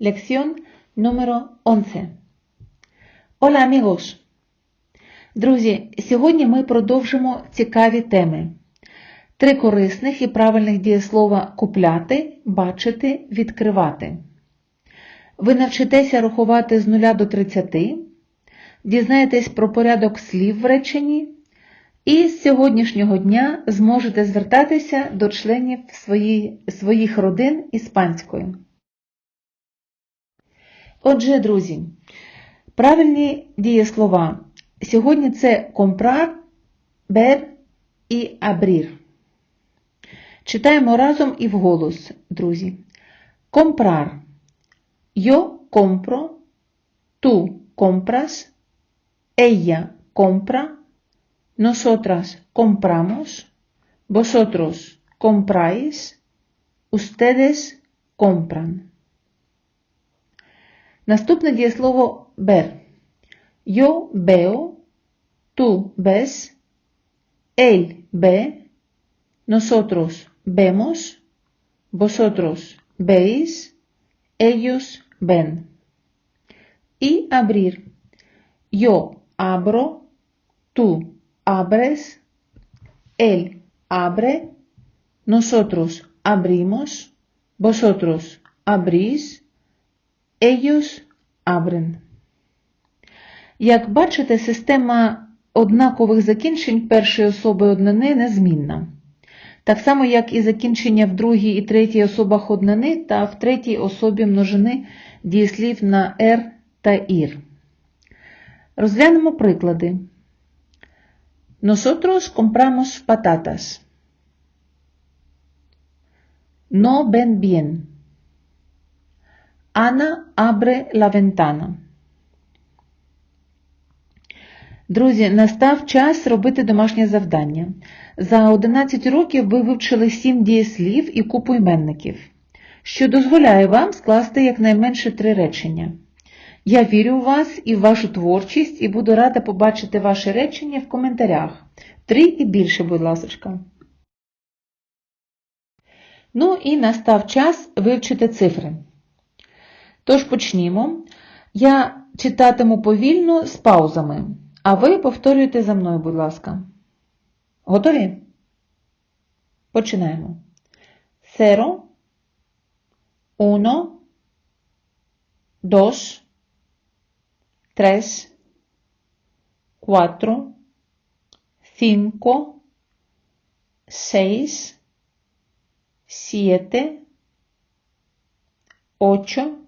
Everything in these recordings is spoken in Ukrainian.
Lección número 11. Hola amigos! Друзі, сьогодні ми продовжимо цікаві теми. Три корисних і правильних дієслова купляти, бачити, відкривати. Ви навчитеся рахувати з 0 до 30, дізнаєтесь про порядок слів в реченні і з сьогоднішнього дня зможете звертатися до членів своїх родин іспанською. Отже, друзі, правильні дієслова. Сьогодні це comprar, ver і abrir. Читаємо разом і вголос, друзі. Comprar. Yo compro, tú compras, ella compra, nosotras compramos, vosotros compráis, ustedes compran. Наступне дієслово ver. Yo veo, tú ves, él ve, nosotros vemos, vosotros veis, ellos ven. Y abrir. Yo abro, tú abres, él abre, nosotros abrimos, vosotros abrís, ellos abren. Як бачите, система однакових закінчень першої особи однини незмінна. Так само, як і закінчення в другій і третій особах однини та в третій особі множини дієслів на «р» та «ір». Розглянемо приклади. Nosotros compramos patatas. No ven bien. Ana abre la ventana. Друзі, настав час робити домашнє завдання. За 11 років ви вивчили 7 дієслів і купу іменників, що дозволяє вам скласти якнайменше три речення. Я вірю в вас і в вашу творчість і буду рада побачити ваші речення в коментарях. Три і більше, будь ласка. Ну і настав час вивчити цифри. Тож почнімо. Я читатиму повільно з паузами. А ви повторюйте за мною, будь ласка. Готові? Починаємо. Церо, уно, dos, tres, cuatro, cinco, seis, siete, ocho,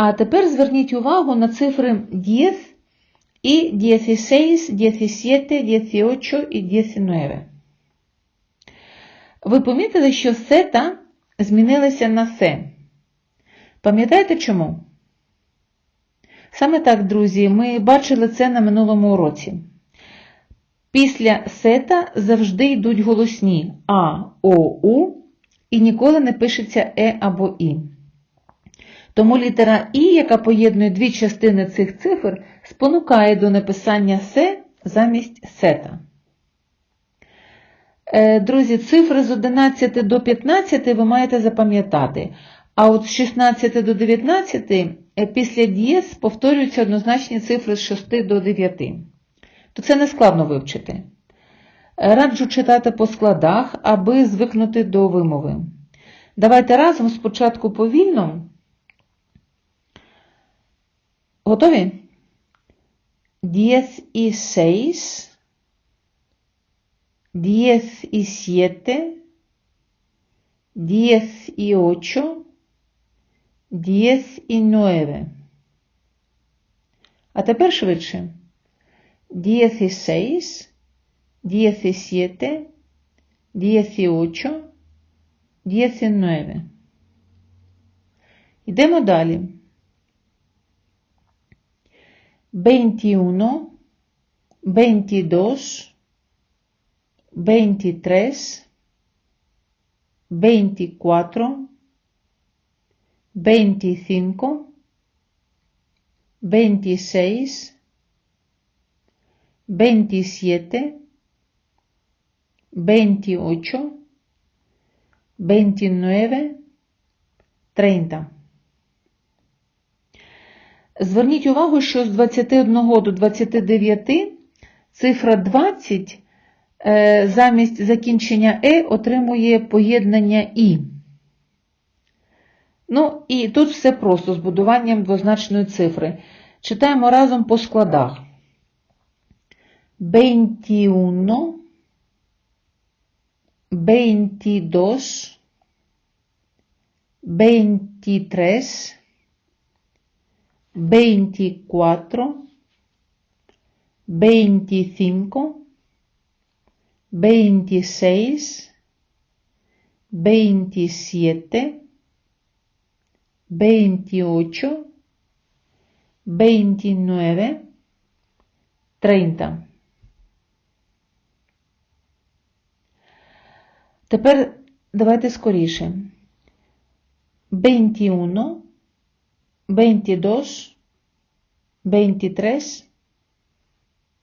А тепер зверніть увагу на цифри 10 і 16, 17, 18 і 19. Ви помітили, що сета змінилися на се. Пам'ятаєте чому? Саме так, друзі, ми бачили це на минулому уроці. Після сета завжди йдуть голосні А, О, У і ніколи не пишеться Е або І. Тому літера І, яка поєднує дві частини цих цифр, спонукає до написання се замість сета. Е, друзі, цифри з 11 до 15 ви маєте запам'ятати. А от з 16 до 19 е, після дієс повторюються однозначні цифри з 6 до 9. То це не складно вивчити. Е, раджу читати по складах, аби звикнути до вимови. Давайте разом спочатку повільно. Готові? Diez і 6 10 y 7, 10 y 8, 10 y 9. А тепер швидше. 16, 17, 18, 19. Йдемо далі. veintiuno, veintidós, veintitrés, veinticuatro, veinticinco, veintiséis, veintisiete, veintiocho, veintinueve, treinta. Зверніть увагу, що з 21 до 29 цифра 20 е, замість закінчення е отримує поєднання і. Ну, і тут все просто з будуванням двозначної цифри. Читаємо разом по складах. 21, 22, 23, 24, 25, 26, 27, 28, 29, 30. Тепер давайте скоріше. 21, 22, 23,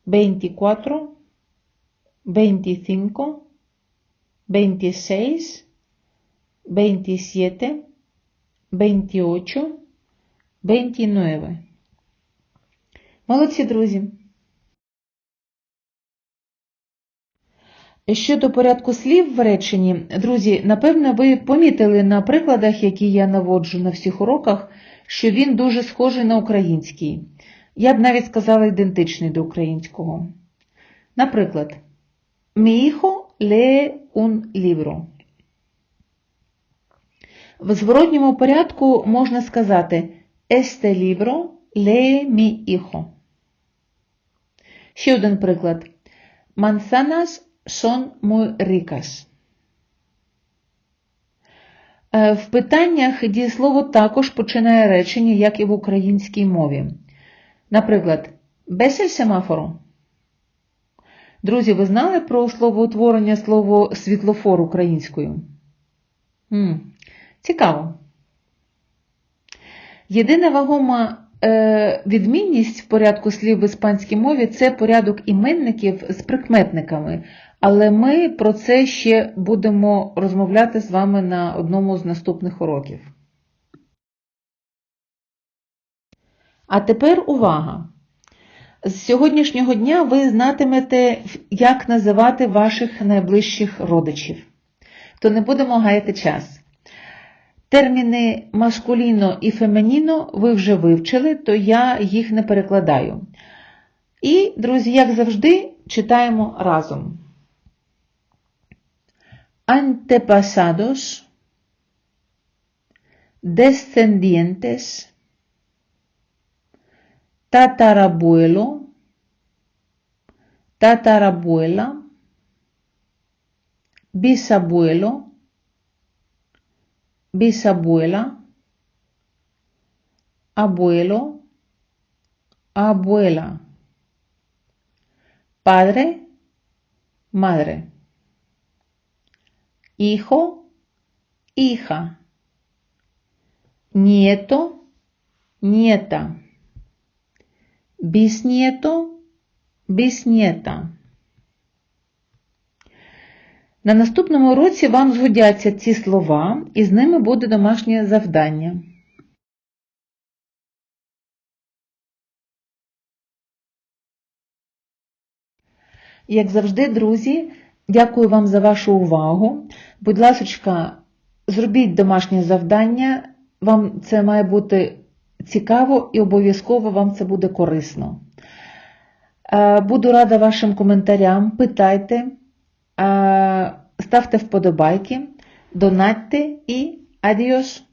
24, 25, 26, 27, 28, 29. Молодці, друзі. Щодо порядку слів в реченні, друзі, напевно, ви помітили на прикладах, які я наводжу на всіх уроках, що він дуже схожий на український. Я б навіть сказала ідентичний до українського. Наприклад, mi hijo lee un libro. В зворотньому порядку можна сказати Este libro lee mi hijo. Ще один приклад. Manzanas son muy ricas. Е, В питаннях дієслово також починає речення, як і в українській мові. Наприклад, «Бесель семафору. Друзі, ви знали про словоутворення слово світлофор українською? М, Цікаво. Єдина вагома е, відмінність в порядку слів в іспанській мові це порядок іменників з прикметниками. Але ми про це ще будемо розмовляти з вами на одному з наступних уроків. А тепер увага! З сьогоднішнього дня ви знатимете, як називати ваших найближчих родичів. То не будемо гаяти час. Терміни маскуліно і фемініно ви вже вивчили, то я їх не перекладаю. І, друзі, як завжди, читаємо разом. Antepasados, descendientes, tatarabuelo, tatarabuela, bisabuelo, bisabuela, abuelo, abuela, padre, madre, hijo, hija, nieto, nieta, bisnieto, bisnieta. На наступному уроці вам згодяться ці слова, і з ними буде домашнє завдання. Як завжди, друзі, дякую вам за вашу увагу. Будь ласка, зробіть домашнє завдання, вам це має бути цікаво і обов'язково вам це буде корисно. Е, Буду рада вашим коментарям, питайте, е, ставте вподобайки, донатьте і адіос!